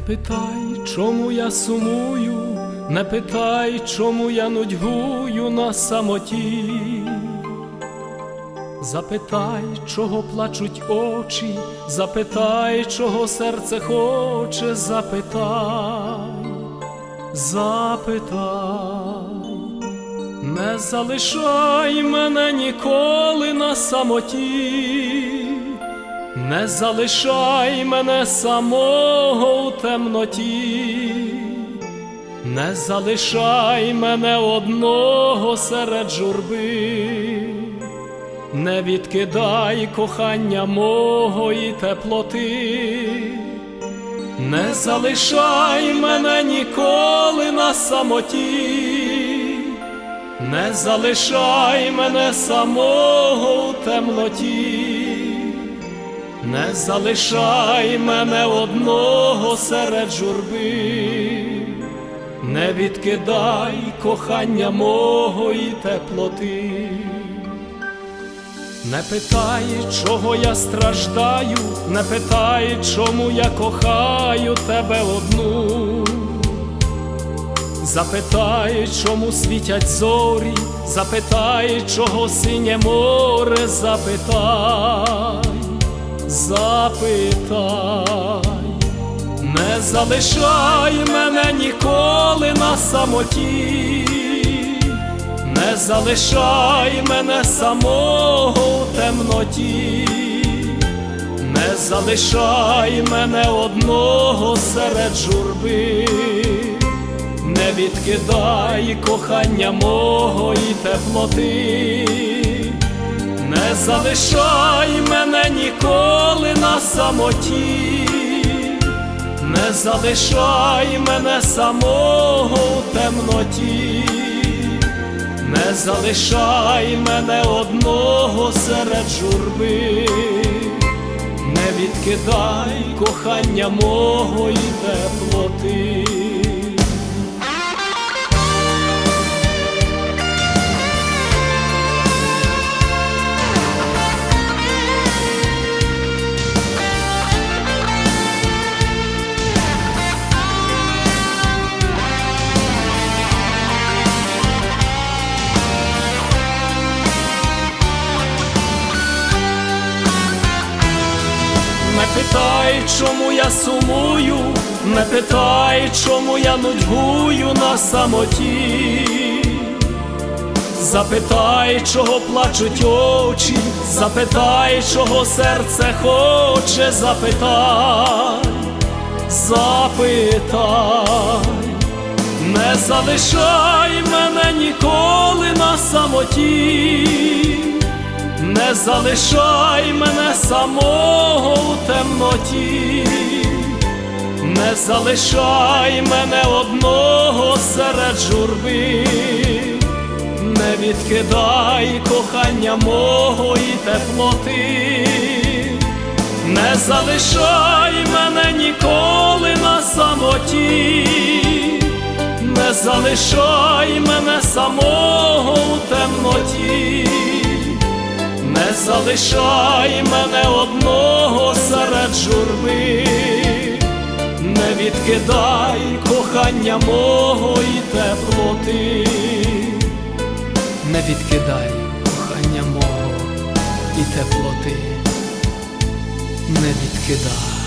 питай, чому я сумую, не питай, чому я нудьгую на самоті. Запитай, чого плачуть очі, запитай, чого серце хоче, запитай, запитай, не залишай мене ніколи на самоті, не залишай мене самого у темноті, не залишай мене одного серед журби. Не відкидай кохання мого і теплоти, не залишай мене ніколи на самоті, не залишай мене самого у темноті, не залишай мене одного серед журби, не відкидай кохання мого і теплоти. Не питай, чого я страждаю, не питай, чому я кохаю тебе одну. Запитай, чому світять зорі, запитай, чого синє море, запитай, запитай, не залишай мене ніколи на самоті. Не залишай мене самого у темноті, не залишай мене одного серед журби, не відкидай кохання мого і теплоти, не залишай мене ніколи на самоті, не залишай мене самого у темноті. Не залишай мене одного серед журби, не відкидай кохання мого і теплоти. Питай, чому я сумую, не питай, чому я нудьгую на самоті. Запитай, чого плачуть очі, запитай, чого серце хоче, запитай, запитай, не залишай мене ніколи на самоті. Не залишай мене самого у темноті, не залишай мене одного серед журби, не відкидай кохання мого і теплоти, не залишай мене ніколи на самоті, не залишай мене самого у темноті. Залишай мене одного серед журби, не відкидай кохання мого і теплоти, не відкидай кохання мого і теплоти, не відкидай.